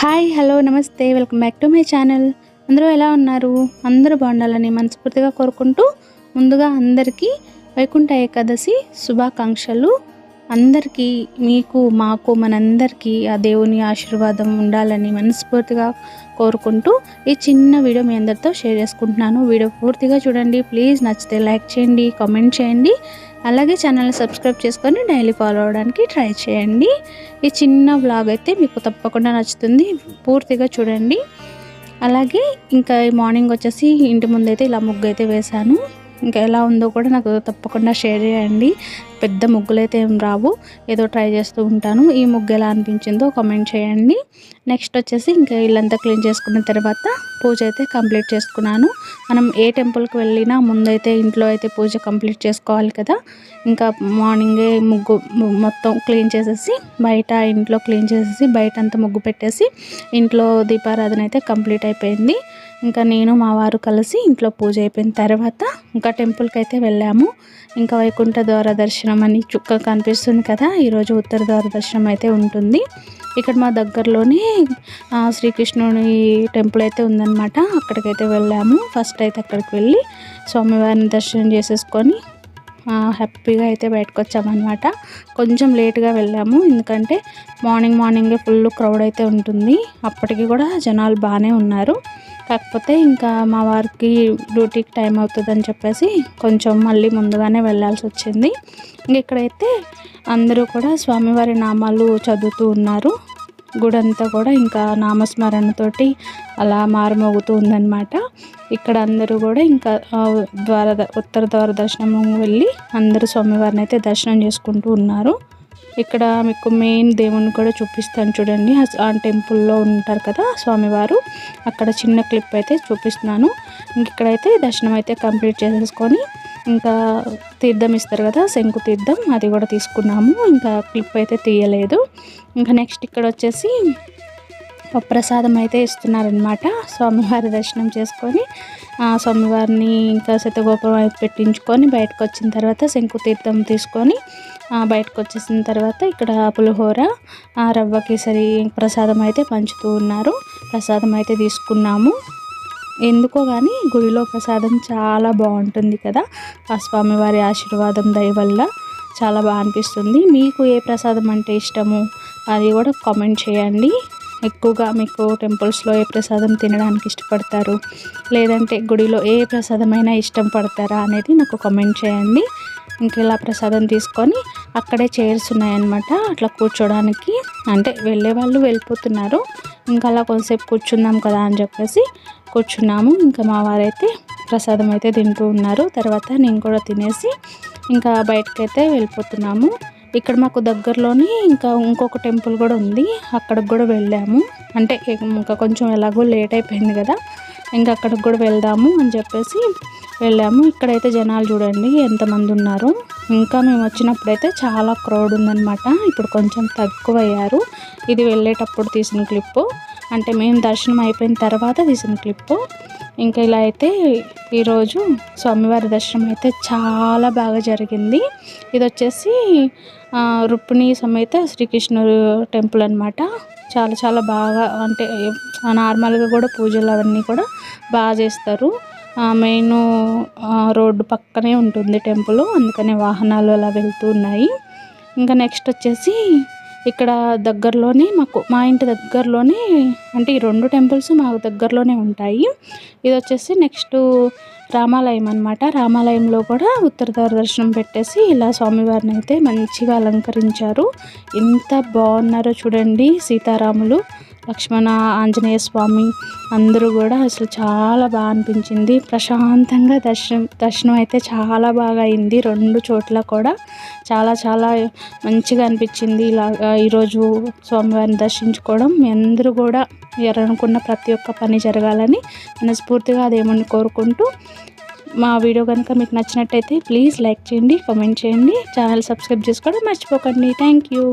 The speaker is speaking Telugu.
Hi hello namaste welcome back to my channel. అందరూ ఎలా ఉన్నారు? అందరూ బాగుండాలని మనస్ఫూర్తిగా కోరుకుంటూ ముందుగా అందరికీ వైకుంఠ ఏకాదశి శుభాకాంక్షలు. అందరికీ మీకు మాకు మనందరికీ ఆ దేవుని ఆశీర్వాదం ఉండాలని మనస్ఫూర్తిగా కోరుకుంటూ ఈ చిన్న వీడియో మీ అందరితో షేర్ చేసుకుంటున్నాను. వీడియో పూర్తిగా చూడండి. ప్లీజ్ నచ్చితే లైక్ చేయండి కామెంట్ చేయండి. అలాగే ఛానల్ని సబ్స్క్రైబ్ చేసుకొని డైలీ ఫాలో అవడానికి ట్రై చేయండి. ఈ చిన్న వ్లాగ్ అయితే మీకు తప్పకుండా నచ్చుతుంది. పూర్తిగా చూడండి. అలాగే ఇంకా మార్నింగ్ వచ్చేసి ఇంటి ముందైతే ఇలా ముగ్గు అయితే వేశాను. ఇంకా ఎలా ఉందో కూడా నాకు తప్పకుండా షేర్ చేయండి. పెద్ద ముగ్గులు అయితే ఏం రావు. ఏదో ట్రై చేస్తూ ఉంటాను. ఈ ముగ్గు ఎలా అనిపించిందో కామెంట్ చేయండి. నెక్స్ట్ వచ్చేసి ఇంకా ఇల్లంతా క్లీన్ చేసుకున్న తర్వాత పూజ అయితే కంప్లీట్ చేసుకున్నాను. మనం ఏ టెంపుల్కి వెళ్ళినా ముందైతే ఇంట్లో అయితే పూజ కంప్లీట్ చేసుకోవాలి కదా. ఇంకా మార్నింగే ముగ్గు మొత్తం క్లీన్ చేసేసి బయట ఇంట్లో క్లీన్ చేసేసి బయట అంతా ముగ్గు పెట్టేసి ఇంట్లో దీపారాధన అయితే కంప్లీట్ అయిపోయింది. ఇంకా నేను మా వారు కలిసి ఇంట్లో పూజ అయిపోయిన తర్వాత ఇంకా టెంపుల్కి అయితే వెళ్ళాము. ఇంకా వైకుంఠ ద్వార దర్శనం అని చుక్క కనిపిస్తుంది కదా ఈరోజు ఉత్తర ద్వార దర్శనం అయితే ఉంటుంది. ఇక్కడ మా దగ్గరలోనే శ్రీకృష్ణుని టెంపుల్ అయితే ఉందన్నమాట. అక్కడికైతే వెళ్ళాము. ఫస్ట్ అయితే అక్కడికి వెళ్ళి స్వామివారిని దర్శనం చేసేసుకొని హ్యాపీగా అయితే బయటకు వచ్చామన్నమాట కొంచెం లేట్గా వెళ్ళాము ఎందుకంటే మార్నింగ్ మార్నింగే ఫుల్ క్రౌడ్ అయితే ఉంటుంది. అప్పటికి కూడా జనాలు బాగానే ఉన్నారు. కాకపోతే ఇంకా మా వారికి డ్యూటీకి టైం అవుతుందని చెప్పేసి కొంచెం మళ్ళీ ముందుగానే వెళ్ళాల్సి వచ్చింది. ఇంక ఇక్కడైతే అందరూ కూడా స్వామివారి నామాలు చదువుతూ ఉన్నారు. గుడంతా కూడా ఇంకా నామస్మరణతోటి అలా మారుమోగుతూ ఉందన్నమాట. ఇక్కడ అందరూ కూడా ఇంకా ద్వార ఉత్తర ద్వార దర్శనం వెళ్ళి అందరూ స్వామివారిని అయితే దర్శనం చేసుకుంటూ ఉన్నారు. ఇక్కడ మీకు మెయిన్ దేవుని కూడా చూపిస్తాను చూడండి. ఆ టెంపుల్లో ఉంటారు కదా స్వామివారు. అక్కడ చిన్న క్లిప్ అయితే చూపిస్తున్నాను. ఇంక ఇక్కడైతే దర్శనం అయితే కంప్లీట్ చేసేసుకొని ఇంకా తీర్థం ఇస్తారు కదా శంకు తీర్థం అది కూడా తీసుకున్నాము. ఇంకా క్లిప్ అయితే తీయలేదు. ఇంకా నెక్స్ట్ ఇక్కడ వచ్చేసి ప్రసాదం అయితే ఇస్తున్నారనమాట స్వామివారి దర్శనం చేసుకొని స్వామివారిని ఇంకా శతగోపురం అయితే పెట్టించుకొని బయటకు వచ్చిన తర్వాత శంకుతీర్థం తీసుకొని బయటకు వచ్చేసిన తర్వాత ఇక్కడ పులిహోర రవ్వ కేసరి ప్రసాదం అయితే పంచుతూ ఉన్నారు. ప్రసాదం అయితే తీసుకున్నాము. ఎందుకో కానీ గుడిలో ప్రసాదం చాలా బాగుంటుంది కదా. ఆ స్వామివారి ఆశీర్వాదం దయ వల్ల చాలా బాగా అనిపిస్తుంది. మీకు ఏ ప్రసాదం అంటే ఇష్టము? అది కూడా కామెంట్ చేయండి. ఎక్కువగా మీకు టెంపుల్స్లో ఏ ప్రసాదం తినడానికి ఇష్టపడతారు? లేదంటే గుడిలో ఏ ప్రసాదమైనా ఇష్టం పడతారా అనేది నాకు కామెంట్ చేయండి. ఇంక ఇలా ప్రసాదం తీసుకొని అక్కడే చైర్స్ ఉన్నాయన్నమాట. అట్లా కూర్చోడానికి అంటే వెళ్ళే వాళ్ళు వెళ్ళిపోతున్నారు. ఇంకా అలా కొంతసేపు కూర్చుందాం కదా అని చెప్పేసి కూర్చున్నాము. ఇంకా మా వారైతే ప్రసాదం అయితే తింటూ ఉన్నారు. తర్వాత నేను కూడా తినేసి ఇంకా బయటకైతే వెళ్ళిపోతున్నాము. ఇక్కడ మాకు దగ్గరలోని ఇంకా ఇంకొక టెంపుల్ కూడా ఉంది. అక్కడికి కూడా వెళ్ళాము. అంటే ఇంకా కొంచెం ఎలాగో లేట్ అయిపోయింది కదా. ఇంకా అక్కడికి కూడా వెళ్దాము అని చెప్పేసి వెళ్ళాము. ఇక్కడైతే జనాలు చూడండి ఎంతమంది ఉన్నారు. ఇంకా మేము వచ్చినప్పుడైతే చాలా క్రౌడ్ ఉందన్నమాట. ఇప్పుడు కొంచెం తక్కువ అయ్యారు ఇది వెళ్ళేటప్పుడు తీసిన క్లిప్పు అంటే మేము దర్శనం అయిపోయిన తర్వాత తీసిన క్లిప్పు ఇంకా ఇలా అయితే ఈరోజు స్వామివారి దర్శనం అయితే చాలా బాగా జరిగింది. ఇది వచ్చేసి రుక్మిణి సమేత శ్రీకృష్ణుడు టెంపుల్ అనమాట చాలా చాలా బాగా అంటే నార్మల్గా కూడా పూజలు అవన్నీ కూడా బాగా చేస్తారు. మెయిన్ రోడ్డు పక్కనే ఉంటుంది టెంపుల్. అందుకనే వాహనాలు అలా వెళ్తూ ఉన్నాయి. ఇంకా నెక్స్ట్ వచ్చేసి ఇక్కడ దగ్గరలోనే మాకు మా ఇంటి దగ్గరలోనే అంటే ఈ రెండు టెంపుల్స్ మాకు దగ్గరలోనే ఉంటాయి. ఇది వచ్చేసి నెక్స్ట్ రామాలయం అనమాట రామాలయంలో కూడా ఉత్తర దర్శనం పెట్టేసి ఇలా స్వామివారిని అయితే మంచిగా అలంకరించారు. ఎంత బాగున్నారో చూడండి సీతారాములు. లక్ష్మణ ఆంజనేయ స్వామి అందరూ కూడా అసలు చాలా బాగా అనిపించింది. ప్రశాంతంగా దర్శనం దర్శనం అయితే చాలా బాగా అయింది. రెండు చోట్ల కూడా చాలా చాలా మంచిగా అనిపించింది. ఇలా ఈరోజు స్వామివారిని దర్శించుకోవడం. మీ అందరూ కూడా ఎరనుకున్న ప్రతి ఒక్క పని జరగాలని మనస్ఫూర్తిగా అదేమని కోరుకుంటూ మా వీడియో కనుక మీకు నచ్చినట్టయితే ప్లీజ్ లైక్ చేయండి కామెంట్ చేయండి. ఛానల్ సబ్స్క్రైబ్ చేసుకోవడం మర్చిపోకండి. Thank you.